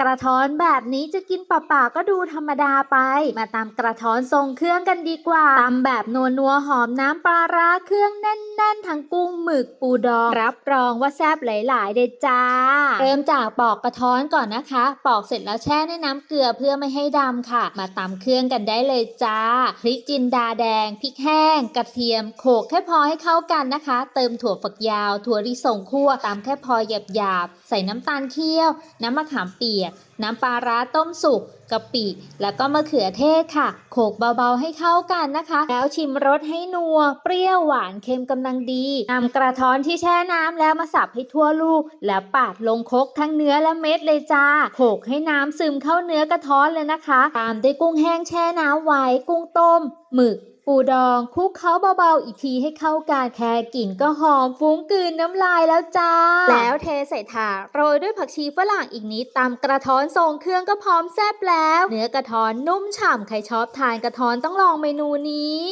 กระท้อนแบบนี้จะกินเปล่าๆก็ดูธรรมดาไป มาตำกระท้อนทรงเครื่องกันดีกว่าตำแบบนัวนัวหอมน้ำปลาร้าเครื่องแน่นๆทั้งกุ้งหมึกปูดอง รับรองว่าแซ่บหลายๆเด็ดจ้า เริ่มจากปอกกระท้อนก่อนนะคะ ปอกเสร็จแล้วแช่ในน้ำเกลือเพื่อไม่ให้ดำค่ะ มาตำเครื่องกันได้เลยจ้าพริกจินดาแดงพริกแห้ง กระเทียมโขกแค่พอให้เข้ากันนะคะ เติมถั่วฝักยาว ถั่วลิสงคั่วตามแค่พอหยาบๆใส่น้ำตาลเคี่ยว น้ำมะขามเปียกน้ำปลาร้าต้มสุกกะปิแล้วก็มะเขือเทศค่ะ โขกเบาๆให้เข้ากันนะคะ แล้วชิมรสให้นัว เปรี้ยวหวานเค็มกำลังดีนำกระท้อนที่แช่น้ำแล้วมาสับให้ทั่วลูก แล้วปาดลงคกทั้งเนื้อและเม็ดเลยจ้าโขกให้น้ำซึมเข้าเนื้อกระท้อนเลยนะคะ ตามด้วยกุ้งแห้งแช่น้ำไว้กุ้งต้มหมึก ปูดองคลุกเคล้าเบาๆอีกทีให้เข้ากันแค่กลิ่นก็หอมฟุ้งกลืนน้ำลายแล้วจ้า แล้วเทใส่ถาดโรยด้วยผักชีฝรั่งอีกนิดตามกระท้อนทรงเครื่องก็พร้อมแซ่บแล้ว เนื้อกระท้อนนุ่มฉ่ำใครชอบทานกระท้อนต้องลองเมนูนี้